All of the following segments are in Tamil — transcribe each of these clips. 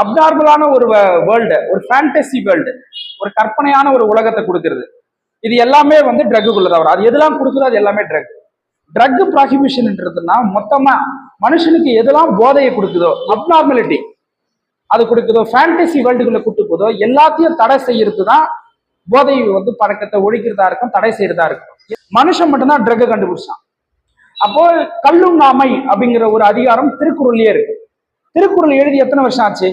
அப்நார்மலான ஒரு வேர்ல்டு ஒரு ஃபேண்டசி வேர்ல்டு ஒரு கற்பனையான ஒரு உலகத்தை கொடுக்கறது. இது எல்லாமே வந்து ட்ரக்குக்குள்ள தான் வரும். அது எதெல்லாம் கொடுக்குறோ அது எல்லாமே ட்ரக் ட்ரக் ப்ராஹிபிஷன்ன்றதுன்னா மொத்தமா மனுஷனுக்கு எதெல்லாம் போதையை கொடுக்குதோ அப்நார்மலிட்டி அது கொடுக்குதோ ஃபேண்டசி வேர்ல்டுக்குள்ள கூட்டு போதோ எல்லாத்தையும் தடை செய்யறது தான் போதை வந்து பழக்கத்தை ஒழிக்கிறதா இருக்கும் தடை செய்யறதா இருக்கும். மனுஷன் மட்டும்தான் ட்ரக்கை கண்டுபிடிச்சான். அப்போ கல்லுண்ணாமை அப்படிங்கிற ஒரு அதிகாரம் திருக்குறள்லயே இருக்கு. திருக்குறள் எழுதி எத்தனை வருஷம் ஆச்சு?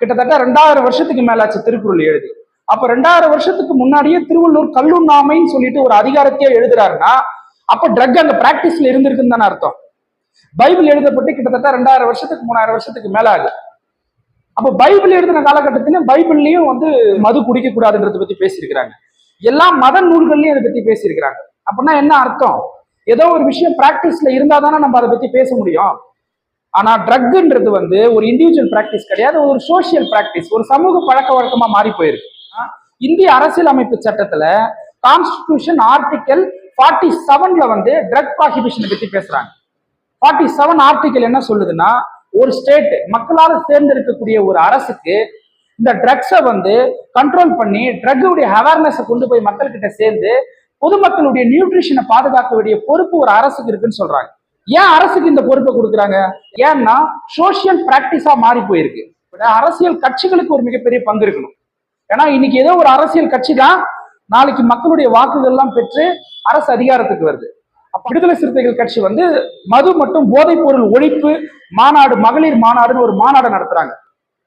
கிட்டத்தட்ட ரெண்டாயிரம் வருஷத்துக்கு மேலாச்சு திருக்குறள் எழுதி. அப்ப ரெண்டாயிரம் வருஷத்துக்கு முன்னாடியே திருவள்ளூர் கல்லுண்ணாமைன்னு சொல்லிட்டு ஒரு அதிகாரத்தையே எழுதுறாருன்னா அப்ப ட்ரக் அந்த பிராக்டிஸ்ல இருந்திருக்குன்னு தானே அர்த்தம். பைபிள் எழுதப்பட்டு கிட்டத்தட்ட ரெண்டாயிரம் வருஷத்துக்கு மூணாயிரம் வருஷத்துக்கு மேல ஆகுது அப்ப பைபிள் எழுதின காலகட்டத்திலும் பைபிள்லயும் வந்து மது குடிக்க கூடாதுன்றத பத்தி பேசியிருக்கிறாங்க. எல்லா மத நூல்கள்லயும் அதை பத்தி பேசியிருக்கிறாங்க. அப்படின்னா என்ன அர்த்தம்? ஏதோ ஒரு விஷயம் பிராக்டிஸ்ல இருந்தா தானே நம்ம அதை பத்தி பேச முடியும். ஆனா ட்ரக்ன்றது வந்து ஒரு இண்டிவிஜுவல் பிராக்டிஸ் கிடையாது ஒரு சோஷியல் பிராக்டிஸ் ஒரு சமூக பழக்க வழக்கமா மாறி போயிருக்கு. இந்திய இந்திய அரசியலமைப்பு சட்டத்துல கான்ஸ்டிடியூஷன் ஆர்டிக்கல் ஃபார்ட்டி செவன்ல வந்து ட்ரக் ப்ராஹிபிஷனை பத்தி பேசுறாங்க. ஃபார்ட்டி செவன் ஆர்டிக்கல் என்ன சொல்லுதுன்னா ஒரு ஸ்டேட் மக்களால் தேர்ந்தெடுக்கக்கூடிய ஒரு அரசுக்கு இந்த ட்ரக்ஸை வந்து கண்ட்ரோல் பண்ணி ட்ரக்குடைய அவேர்னஸை கொண்டு போய் மக்கள்கிட்ட சேர்ந்து பொதுமக்களுடைய நியூட்ரிஷனை பாதுகாக்க வேண்டிய பொறுப்பு ஒரு அரசுக்கு இருக்குன்னு சொல்றாங்க. ஏன் அரசுக்கு இந்த பொறுப்பை கொடுக்குறாங்க? ஏன்னா சோஷியல் பிராக்டிஸா மாறி போயிருக்கு. அரசியல் கட்சிகளுக்கு ஒரு மிகப்பெரிய பங்கு இருக்கணும். ஏன்னா இன்னைக்கு ஏதோ ஒரு அரசியல் கட்சி தான் நாளைக்கு மக்களுடைய வாக்குகள் எல்லாம் பெற்று அரசு அதிகாரத்துக்கு வருது. அப்ப விடுதலை சிறுத்தைகள் கட்சி வந்து மது மற்றும் போதைப் பொருள் ஒழிப்பு மாநாடு மகளிர் மாநாடுன்னு ஒரு மாநாடு நடத்துறாங்க.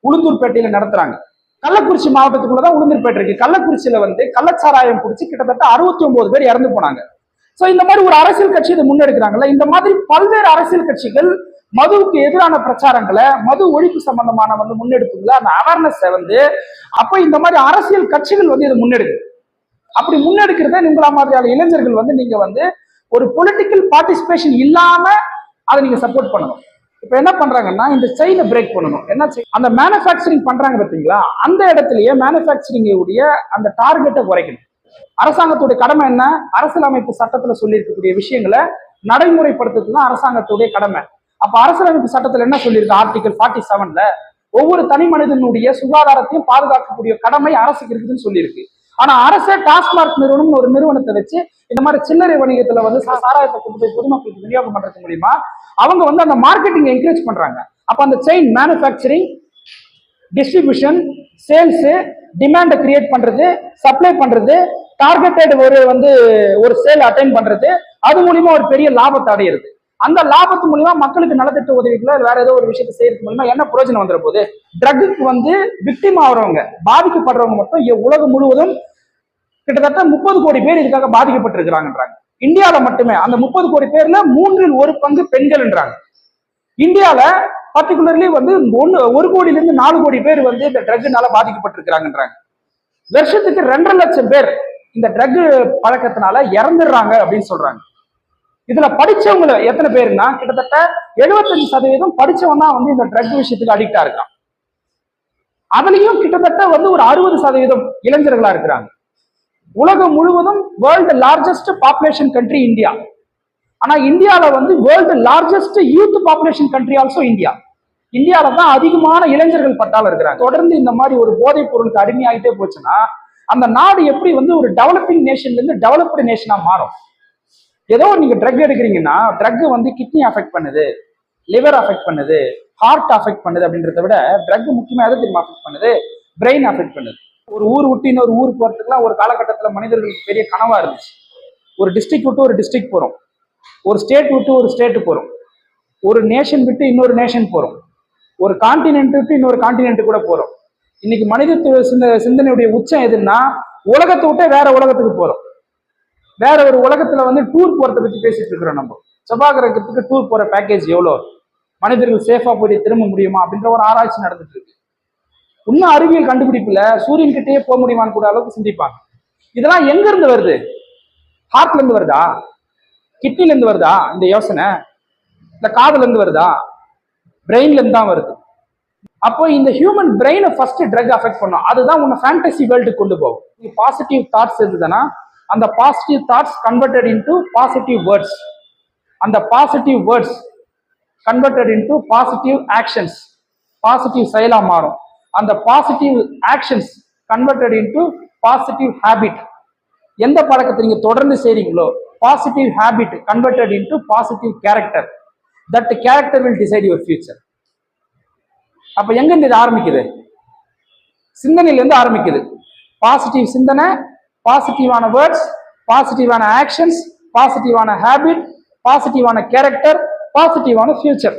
உளுந்தூர்பேட்டையில நடத்துறாங்க. கள்ளக்குறிச்சி மாவட்டத்துக்குள்ளதான் உளுந்தூர்பேட்டை இருக்கு. கள்ளக்குறிச்சியில வந்து கள்ளச்சாராயம் குடிச்சு கிட்டத்தட்ட அறுபத்தி ஒன்பது பேர் இறந்து போனாங்க. சோ இந்த மாதிரி ஒரு அரசியல் கட்சி இதை முன்னெடுக்கிறாங்கல்ல இந்த மாதிரி பல்வேறு அரசியல் கட்சிகள் மதுவுக்கு எதிரான பிரச்சாரங்களை மது ஒழிப்பு சம்பந்தமான வந்து முன்னெடுப்புகளை அந்த அவேர்னஸ் வந்து அப்ப இந்த மாதிரி அரசியல் கட்சிகள் வந்து இதை முன்னெடுக்குது. அப்படி முன்னெடுக்கிறத உங்களா மாதிரியான இளைஞர்கள் வந்து நீங்க வந்து ஒரு பொலிட்டிக்கல் பார்ட்டிசிபேஷன் இல்லாம அதை நீங்க சப்போர்ட் பண்ணணும். இப்ப என்ன பண்றாங்கன்னா இந்த செயினை பிரேக் பண்ணணும். என்ன செய்- அந்த மேனுஃபேக்சரிங் பண்றாங்க பார்த்தீங்களா அந்த இடத்துலயே மேனுஃபேக்சரிங் உடைய அந்த டார்கெட்டை குறைக்கணும். அரசாங்கத்துடைய கடமை என்ன? அரசியலமைப்பு சட்டத்துல சொல்லியிருக்கக்கூடிய விஷயங்களை நடைமுறைப்படுத்துறது தான் அரசாங்கத்துடைய கடமை. அப்ப அரசியலமைப்பு சட்டத்துல என்ன சொல்லியிருக்கு? ஆர்டிகல் ஃபார்ட்டி செவன்ல ஒவ்வொரு தனி மனிதனுடைய சுகாதாரத்தையும் பாதுகாக்கக்கூடிய கடமை அரசுக்கு இருக்குதுன்னு சொல்லியிருக்கு. ஆனா அரசே டாஸ்மார்க் நிறுவனம் ஒரு நிறுவனத்தை வச்சு இந்த மாதிரி சில்லறை வணிகத்துல வந்து சாராயத்தை கொண்டு போய் பொதுமக்களுக்கு விநியோகம் பண்றது மூலியமா அவங்க வந்து அந்த மார்க்கெட்டிங் என்கரேஜ் பண்றாங்க. அப்ப அந்த செயின் மேனுஃபேக்சரிங் டிஸ்ட்ரிபியூஷன் சேல்ஸ் டிமாண்டை கிரியேட் பண்றது சப்ளை பண்றது டார்கெட்டட் ஒரு வந்து ஒரு சேல் அட்டைன் பண்றது. அது மூலியமா ஒரு பெரிய லாபத்தை அடையிறது. அந்த லாபத்து மூலியமா மக்களுக்கு நலத்திட்ட உதவிகளோ வேற ஏதோ ஒரு விஷயத்தை செய்யறது மூலியமா என்ன பிரயோஜனம் வந்துட போகுது? ட்ரக்குக்கு வந்து விக்டிம் ஆகுறவங்க பாதிக்கப்படுறவங்க மட்டும் உலகம் முழுவதும் கிட்டத்தட்ட முப்பது கோடி பேர் இதுக்காக பாதிக்கப்பட்டிருக்கிறாங்கன்றாங்க. இந்தியாவில மட்டுமே அந்த முப்பது கோடி பேர்ல மூன்றில் ஒரு பங்கு பெண்கள்ன்றாங்க. இந்தியாவில பர்டிகுலர்லி வந்து ஒன்னு ஒரு கோடியில இருந்து நாலு கோடி பேர் வந்து இந்த ட்ரக்னால பாதிக்கப்பட்டிருக்கிறாங்கன்றாங்க. வருஷத்துக்கு ரெண்டரை லட்சம் பேர் இந்த ட்ரக் பழக்கத்தினால இறந்துடுறாங்க அப்படின்னு சொல்றாங்க. இதுல படிச்சவங்க எத்தனை பேருன்னா கிட்டத்தட்ட 75% சதவீதம் படிச்சவன் தான் வந்து இந்த ட்ரக் விஷயத்துக்கு அடிக்டா இருக்கான். அதுலயும் கிட்டத்தட்ட வந்து ஒரு அறுபது சதவீதம் இளைஞர்களா இருக்கிறாங்க. உலகம் முழுவதும் world largest population country India. ஆனா இந்தியால வந்து world largest youth population country also India. இந்தியால தான் அதிகமான இளைஞர்கள் பட்டாலும் இருக்கிறாங்க. தொடர்ந்து இந்த மாதிரி ஒரு போதைப் பொருளுக்கு அடிமையாயிட்டே போச்சுன்னா அந்த நாடு எப்படி வந்து ஒரு டெவலப்பிங் நேஷன்ல இருந்து டெவலப்டு நேஷனா மாறும்? ஏதோ நீங்க ட்ரக் எடுக்கிறீங்கன்னா ட்ரக் வந்து கிட்னி அஃபெக்ட் பண்ணுது லிவர் அஃபெக்ட் பண்ணுது ஹார்ட் அஃபெக்ட் பண்ணுது அப்படின்றத விட ட்ரக் முக்கியமாக எதை திரும்ப அஃபெக்ட் பண்ணுது? பிரெயின் அஃபெக்ட் பண்ணுது. ஒரு ஊர் விட்டு இன்னொரு ஊர் போறதுக்குலாம் ஒரு காலகட்டத்தில் மனிதர்களுக்கு பெரிய கனவா இருந்துச்சு. ஒரு டிஸ்ட்ரிக்ட் விட்டு ஒரு டிஸ்ட்ரிக்ட் போறோம். ஒரு ஸ்டேட் விட்டு ஒரு ஸ்டேட் போறோம். ஒரு நேஷன் விட்டு இன்னொரு நேஷன் போறோம். ஒரு கான்டினென்ட் விட்டு இன்னொரு கான்டினென்ட் கூட போறோம். இன்னைக்கு மனிதத்துவ சிந்தனையுடைய உச்சம் எதுன்னா உலகத்தை விட்டே வேற உலகத்துக்கு போறோம். வேற ஒரு உலகத்துல வந்து டூர் போறதை பத்தி பேசிட்டு இருக்கிறோம் நம்ம. செவ்வாய் கிரகத்துக்கு டூர் போற பேக்கேஜ் எவ்வளோ? மனிதர்கள் சேஃபா போய் திரும்ப முடியுமா? அப்படின்ற ஒரு ஆராய்ச்சி நடந்துட்டு இருக்கு. இன்னும் அறிவியல் கண்டுபிடிப்புல சூரியன் கிட்டேயே போக முடியுமான்னு கூட அளவுக்கு சிந்திப்பாங்க. இதெல்லாம் எங்க இருந்து வருது ஹார்ட்ல இருந்து வருதா? கிட்னில இருந்து வருதா? இந்த யோசனை? இந்த காதுல இருந்து வருதா? பிரெயின்ல இருந்து தான் வருது. அப்போ இந்த ஹியூமன் பிரெயினை ஃபர்ஸ்ட் ட்ரக் அஃபெக்ட் பண்ணும். அதுதான் உன்னை ஃபேண்டசி வேர்ல்டுக்கு கொண்டு போகும். நீ பாசிட்டிவ் தாட்ஸ் இருந்ததுன்னா அந்த positive thoughts converted into positive words அந்த positive words converted into positive actions positive செயலா மாறும். அந்த positive actions converted into positive habit எந்த பழக்கத்தை நீங்க தொடர்ந்து செய்றீங்களோ positive habit converted into positive character that character will decide your future அப்ப எங்க இது ஆரம்பிக்குது? சிந்தனையில இருந்து ஆரம்பிக்குது. பாசிட்டிவ் சிந்தனை பாசிட்டிவான வேர்ட்ஸ் பாசிட்டிவான ஆக்ஷன்ஸ் பாசிட்டிவான ஹேபிட் பாசிட்டிவான கேரக்டர் பாசிட்டிவான ஃபியூச்சர்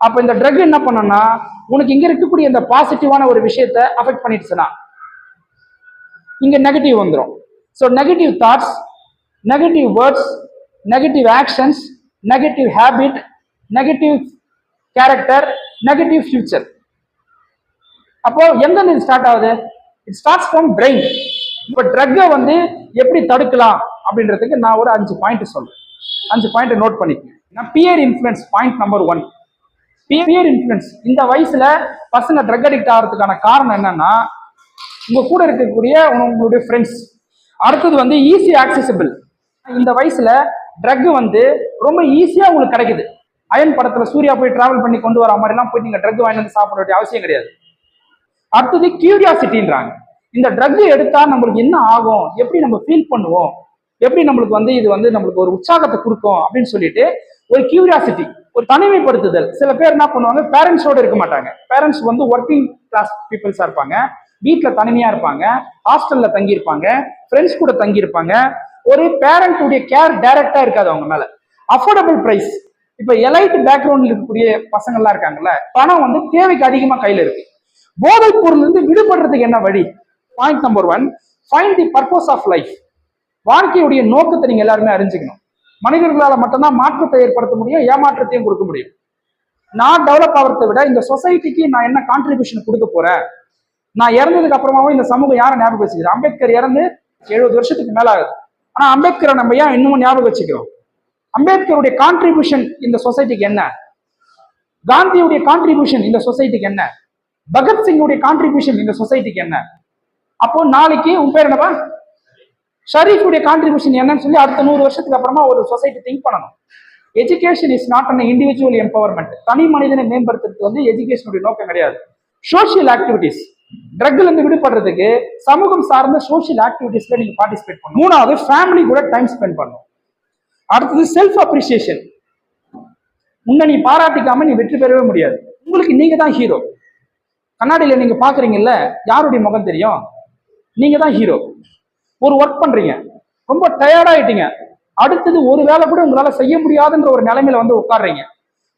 அப்ப இந்த ட்ரக் என்ன பண்ணனா உனக்கு இங்க இருக்கக்கூடிய இந்த பாசிட்டிவான ஒரு விஷயத்தை அஃபெக்ட் பண்ணிடுச்சுன்னா இங்க நெகட்டிவ் வந்துடும் so negative thoughts negative words negative actions negative habit negative character negative future அப்போ எங்க இது ஸ்டார்ட் ஆகுது? இட் ஸ்டார்ட்ஸ் ஃப்ரம் பிரெயின் இப்போ ட்ரக்கை வந்து எப்படி தடுக்கலாம் அப்படின்றதுக்கு நான் ஒரு அஞ்சு பாயிண்ட் சொல்றேன். அஞ்சு point note பண்ணிக்கேன் peer influence point number one peer influence இந்த வயசுல பசங்க ட்ரக் அடிக்ட் ஆகிறதுக்கான காரணம் என்னன்னா உங்க கூட இருக்கக்கூடிய உங்களுடைய ஃப்ரெண்ட்ஸ் அடுத்தது வந்து ஈஸி ஆக்சசிபிள் இந்த வயசுல ட்ரக் வந்து ரொம்ப ஈஸியா உங்களுக்கு கிடைக்குது. அயன் படத்துல சூர்யா போய் டிராவல் பண்ணி கொண்டு வர மாதிரிலாம் போய் நீங்க ட்ரக் வாங்கி வந்து சாப்பிட வேண்டிய அவசியம் கிடையாது. அடுத்தது கியூரியாசிட்டின்றாங்க இந்த ட்ரக் எடுத்தா நம்மளுக்கு என்ன ஆகும்? எப்படி நம்ம ஃபீல் பண்ணுவோம்? எப்படி நம்மளுக்கு வந்து இது வந்து நம்மளுக்கு ஒரு உற்சாகத்தை கொடுக்கும் அப்படின்னு சொல்லிட்டு ஒரு கியூரியாசிட்டி ஒரு தனிமைப்படுத்துதல். சில பேர் என்ன பண்ணுவாங்க? பேரண்ட்ஸோட இருக்க மாட்டாங்க. பேரண்ட்ஸ் வந்து ஒர்க்கிங் கிளாஸ் பீப்புள்ஸா இருப்பாங்க. வீட்டில் தனிமையா இருப்பாங்க. ஹாஸ்டல்ல தங்கியிருப்பாங்க. ஃப்ரெண்ட்ஸ் கூட தங்கியிருப்பாங்க. ஒரு பேரண்ட்டுடைய கேர் டைரக்டா இருக்காது அவங்க மேல. அஃபோர்டபுள் ப்ரைஸ் இப்ப எலைட் பேக்ரவுண்ட்ல இருக்கக்கூடிய பசங்கள்லாம் இருக்காங்கல்ல பணம் வந்து தேவைக்கு அதிகமா கையில இருக்கு. போதைப் பொருள் இருந்து விடுபடுறதுக்கு என்ன வழி? Point number one find the purpose of life வாழ்க்கையுடைய நோக்கத்தை நீங்க எல்லாருமே அறிஞ்சுக்கணும். மனிதர்களால மட்டும்தான் மாற்றத்தை ஏற்படுத்த முடியும் ஏமாற்றத்தையும் கொடுக்க முடியும். நான் டெவலப் ஆகிறத விட இந்த சொசைட்டிக்கு நான் என்ன கான்ட்ரிபியூஷன் கொடுக்க போறேன்? நான் இறந்ததுக்கு அப்புறமாவும் இந்த சமூகம் யாரை ஞாபகம் வச்சுக்கிறேன் அம்பேத்கர் இறந்து எழுபது வருஷத்துக்கு மேல ஆகுது ஆனா அம்பேத்கரை நம்ம ஏன் இன்னமும் ஞாபகம் வச்சுக்கிறோம்? அம்பேத்கருடைய கான்ட்ரிபியூஷன் இந்த சொசைட்டிக்கு என்ன? காந்தியுடைய கான்ட்ரிபியூஷன் இந்த சொசைட்டிக்கு என்ன? பகத்சிங்குடைய கான்ட்ரிபியூஷன் இந்த சொசைட்டிக்கு என்ன? அப்போ நாளைக்கு உன் பேர் என்னவா ஷரீஃபுடைய கான்ட்ரிபியூஷன் என்னன்னு சொல்லி அடுத்த நூறு வருஷத்துக்கு அப்புறமா ஒரு சொசைட்டி திங்க் பண்ணணும். Education is not an individual empowerment தனி மனிதனை மேம்படுத்துறது வந்து எஜுகேஷனுடைய நோக்கம் கிடையாது. சோஷியல் ஆக்டிவிட்டிஸ் ட்ரக்ல இருந்து விடுபடுறதுக்கு சமூகம் சார்ந்த சோஷியல் ஆக்டிவிட்டிஸ்ல நீங்க பார்ட்டிசிபேட் பண்ணணும். மூணாவது ஃபேமிலி கூட டைம் ஸ்பெண்ட் பண்ணணும். அடுத்தது செல்ஃப் அப்ரிசியேஷன் உன்னை நீ பாராட்டிக்காம நீ வெற்றி பெறவே முடியாது. உங்களுக்கு நீங்க தான் ஹீரோ கண்ணாடியில நீங்க பாக்குறீங்கல்ல யாருடைய முகம் தெரியும்? நீங்க தான் ஹீரோ ஒரு ஒர்க் பண்றீங்க. ரொம்ப டயர்டாயிட்டீங்க அடுத்தது ஒரு வேலை கூட உங்களால செய்ய முடியாதுன்ற ஒரு நிலைமையில வந்து உட்காடுறீங்க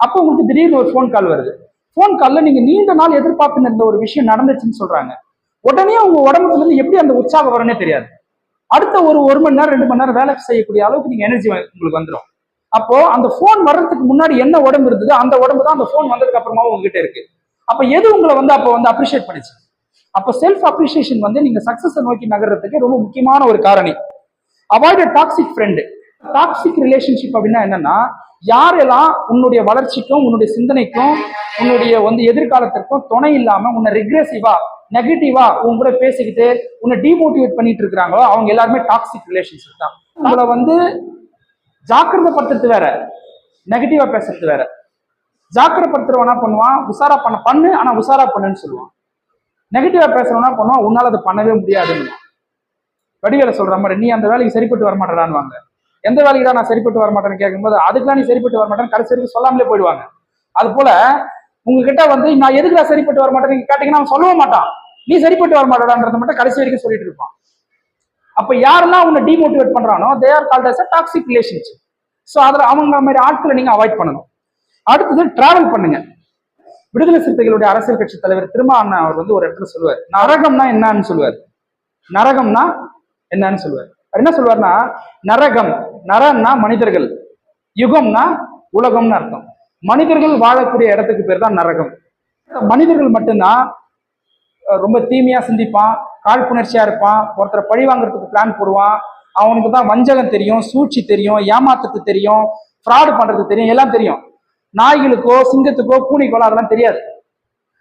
அப்போ உங்களுக்கு திடீர்னு ஒரு ஃபோன் கால் வருது. ஃபோன் கால்ல நீங்க நீண்ட நாள் எதிர்பார்த்து இருந்த ஒரு விஷயம் நடந்துச்சுன்னு சொல்றாங்க. உடனே உங்க உடம்புல இருந்து எப்படி அந்த உற்சாகம் வரும்னே தெரியாது. அடுத்த ஒரு ஒரு மணி நேரம் ரெண்டு மணி நேரம் வேலை செய்யக்கூடிய அளவுக்கு நீங்க எனர்ஜி உங்களுக்கு வந்துடும் அப்போ அந்த ஃபோன் வர்றதுக்கு முன்னாடி என்ன உடம்பு இருந்ததோ அந்த உடம்பு தான் அந்த ஃபோன் வந்ததுக்கு அப்புறமா உங்ககிட்ட இருக்கு. அப்ப எது உங்களை வந்து அப்போ வந்து அப்ரிஷியேட் பண்ணிச்சு? அப்போ செல்ஃப் அப்ரிசியேஷன் வந்து நீங்க சக்சஸ் நோக்கி நகர்றதுக்கு ரொம்ப முக்கியமான ஒரு காரணி. Avoid toxic friend toxic relationship அப்படின்னா என்னன்னா யாரெல்லாம் உன்னுடைய வளர்ச்சிக்கும் உன்னுடைய சிந்தனைக்கும் உன்னுடைய வந்து எதிர்காலத்திற்கும் துணை இல்லாம உன்னை ரிக்ரெசிவா நெகட்டிவா உன் கூட பேசிக்கிட்டு உன்னை டிமோட்டிவேட் பண்ணிட்டு இருக்கிறாங்களோ அவங்க எல்லாருமே டாக்ஸிக் ரிலேஷன்ஷிப் தான். உங்களை வந்து ஜாக்கிரதைப்படுத்துறது வேற நெகட்டிவா பேசுறது வேற. ஜாக்கிரதைப்படுத்துறவன் என்ன பண்ணுவான் உசாரா பண்ண பண்ணு ஆனா உசாரா பண்ணுன்னு சொல்லுவான். நெகட்டிவா பேசுறவனா பண்ணுவான் உன்னால அதை பண்ணவே முடியாதுன்னு. வடிவேல சொல்ற மாதிரி நீ அந்த வேலைக்கு சரிப்பட்டு வர மாட்டேறான்வாங்க எந்த வேலைக்கு தான் நான் சரிப்பட்டு வர மாட்டேன்னு கேட்கும்போது அதுக்கெல்லாம் நீ சரிப்பட்டு வர மாட்டேன்னு கடைசி வரைக்கும் சொல்லாமலே போயிடுவாங்க. அது போல உங்ககிட்ட வந்து நான் எதுக்கு நான் சரிப்பட்டு வர மாட்டேன்னு கேட்டீங்கன்னா அவன் சொல்லவே மாட்டான். நீ சரிப்பட்டு வர மாட்டடான்றத மட்டும் கடைசி வரைக்கும் சொல்லிட்டு இருப்பான். அப்ப யாரெல்லாம் உன்னை demotivate பண்றானோ they are called as toxic relationship so அதுல அவங்க மாதிரி ஆட்களை நீங்க அவாய்ட் பண்ணணும். அடுத்தது டிராவல் பண்ணுங்க. விடுதலை சிறுத்தைகளுடைய அரசியல் கட்சி தலைவர் திருமா அண்ணா அவர் வந்து ஒரு இடத்துல சொல்லுவார். நரகம்னா என்னன்னு சொல்லுவார். நரகம்னா என்னன்னு சொல்லுவார். என்ன சொல்லுவார்னா நரகம் நரன்னா மனிதர்கள். யுகம்னா உலகம்னு அர்த்தம். மனிதர்கள் வாழக்கூடிய இடத்துக்கு பேர் தான் நரகம். மனிதர்கள் மட்டும்தான் ரொம்ப தீமையாக சிந்திப்பான் காழ்ப்புணர்ச்சியாக இருப்பான் ஒருத்தரை பழி வாங்குறதுக்கு பிளான் போடுவான். அவனுக்கு தான் வஞ்சகம் தெரியும் சூழ்ச்சி தெரியும் ஏமாத்துறது தெரியும் ஃப்ராடு பண்ணுறது தெரியும் எல்லாம் தெரியும். நாய்களுக்கோ சிங்கத்துக்கோ பூனைக்கோ அதெல்லாம் தெரியாது.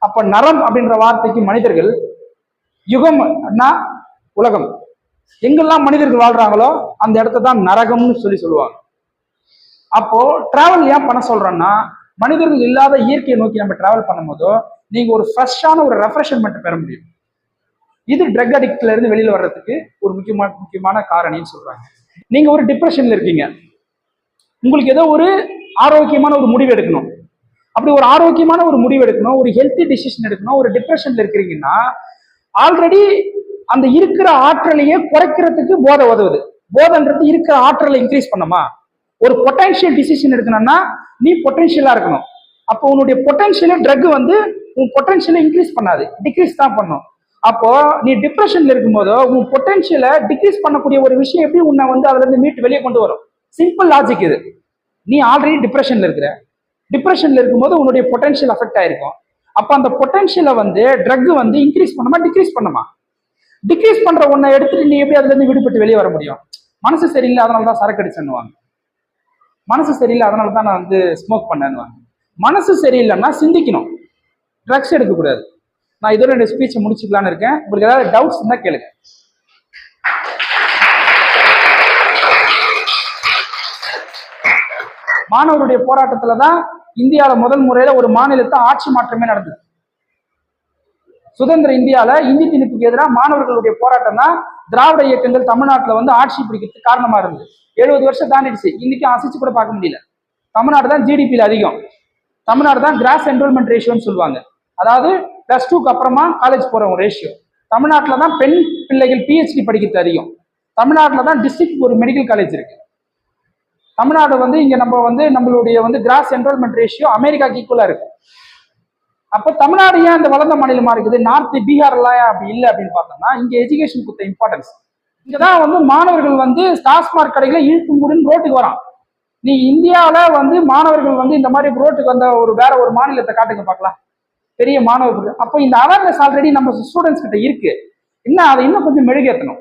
அப்போ நரம் அப்படின்ற வார்த்தைக்கு மனிதர்கள் யுகம்னா உலகம். எங்கெல்லாம் மனிதர்கள் வாழ்றாங்களோ அந்த இடத்த தான் நரகம்னு சொல்லி சொல்லுவாங்க. அப்போ டிராவல் ஏன் பண்ண சொல்றோம்னா மனிதர்கள் இல்லாத இயற்கையை நோக்கி நம்ம டிராவல் பண்ணும்போதோ நீங்க ஒரு ஃப்ரெஷ்ஷான ஒரு ரெஃப்ரெஷ்மெண்ட் பெற முடியும். இது ட்ரக் அடிக்ட்ல இருந்து வெளியில வர்றதுக்கு ஒரு முக்கியமான முக்கியமான காரணின்னு சொல்றாங்க. நீங்க ஒரு டிப்ரெஷன்ல இருக்கீங்க. உங்களுக்கு ஏதோ ஒரு ஆரோக்கியமான ஒரு முடிவு எடுக்கணும். அப்படி ஒரு ஆரோக்கியமான ஒரு முடிவு எடுக்கணும் ஒரு ஹெல்த்தி டிசிஷன் எடுக்கணும் ஒரு டிப்ரெஷன்ல இருக்கிறீங்கன்னா ஆல்ரெடி அந்த இருக்கிற ஆற்றலையே குறைக்கிறதுக்கு போதை உதவுது. போதைன்றது இருக்கிற ஆற்றலை இன்க்ரீஸ் பண்ணுமா? ஒரு பொட்டன்ஷியல் டிசிஷன் எடுக்கணும்னா நீ பொட்டன்ஷியலா இருக்கணும். அப்போ உன்னுடைய பொட்டன்ஷியலை ட்ரக் வந்து உன் பொட்டன்ஷியலை இன்க்ரீஸ் பண்ணாது. டிக்ரீஸ் தான் பண்ணும். அப்போ நீ டிப்ரெஷன்ல இருக்கும்போதோ உன் பொட்டன்ஷியலை டிக்ரீஸ் பண்ணக்கூடிய ஒரு விஷயம் எப்படி உன்னை வந்து அதுல இருந்து மீட்டு வெளியே கொண்டு வரும்? சிம்பிள் லாஜிக் இது. நீ ஆல்ரெடி டிப்ரெஷன்ல இருக்கிற. டிப்ரெஷன்ல இருக்கும்போது உன்னுடைய பொட்டன்ஷியல் அஃபெக்ட் ஆயிருக்கும். அப்போ அந்த பொட்டன்ஷியலை வந்து ட்ரக் வந்து இன்க்ரீஸ் பண்ணுமா டிக்ரீஸ் பண்ணுமா? டிக்ரீஸ் பண்ற ஒன்றை எடுத்துட்டு நீ எப்படி அதுல இருந்து விடுபட்டு வெளியே வர முடியும்? மனசு சரியில்லை அதனால தான் சரக்கு அடிச்சேன்னுவாங்க. மனசு சரியில்லை அதனால தான் நான் வந்து ஸ்மோக் பண்ணேன்னுவாங்க. மனசு சரியில்லைன்னா சிந்திக்கணும். ட்ரக்ஸ் எடுக்கக்கூடாது நான் இதோட என்னோட ஸ்பீச்சை முடிச்சுக்கலான்னு இருக்கேன். உங்களுக்கு ஏதாவது டவுட்ஸ் இருந்தால் கேளுங்க. மாணவருடைய போராட்டத்துல தான் இந்தியாவில் முதல் முறையில ஒரு மாநிலத்தை ஆட்சி மாற்றமே நடந்தது. சுதந்திர இந்தியால இந்தி திணிப்புக்கு எதிராக மாணவர்களுடைய போராட்டம் தான் திராவிட இயக்கங்கள் தமிழ்நாட்டில் வந்து ஆட்சி பிடிக்கிறதுக்கு காரணமா இருந்தது. எழுபது வருஷம் தாண்டிடுச்சு. இன்னைக்கும் அசைச்சு கூட பார்க்க முடியல. தமிழ்நாடு தான் ஜிடிபியில் அதிகம். தமிழ்நாடு தான் கிராஸ் என்ரோல்மெண்ட் ரேஷியோன்னு சொல்லுவாங்க. அதாவது பிளஸ் டூக்கு அப்புறமா காலேஜ் போகிறவங்க ரேஷியோ தமிழ்நாட்டில் தான் பெண் பிள்ளைகள் பிஹெச்டி படிக்கிறது அதிகம். தமிழ்நாட்டில் தான் டிஸ்ட்ரிக்ட் ஒரு மெடிக்கல் காலேஜ் இருக்கு. தமிழ்நாடு வந்து இங்கே நம்ம வந்து நம்மளுடைய வந்து கிராஸ் என்ரோல்மெண்ட் ரேஷியோ அமெரிக்காக்கு ஈக்குவலாக இருக்கு. அப்போ தமிழ்நாடு ஏன் அந்த வளர்ந்த மாநிலமாக இருக்குது? நார்த் பீகார்லாம் அப்படி இல்லை அப்படின்னு பார்த்தோம்னா இங்கே எஜுகேஷன் கொடுத்த இம்பார்ட்டன்ஸ் இங்கே தான் வந்து மாணவர்கள் வந்து டாஸ்மாக் கடைகளை இழுத்து மூடுன்னு ரோட்டுக்கு வரான். நீ இந்தியாவில் வந்து மாணவர்கள் வந்து இந்த மாதிரி ரோட்டுக்கு வந்த ஒரு வேற ஒரு மாநிலத்தை காட்டுங்க பார்க்கலாம். பெரிய மாணவர்கள் அப்போ இந்த அவேர்னஸ் ஆல்ரெடி நம்ம ஸ்டூடெண்ட்ஸ் கிட்ட இருக்கு. இன்னும் அதை இன்னும் கொஞ்சம் மெழுகேற்றணும்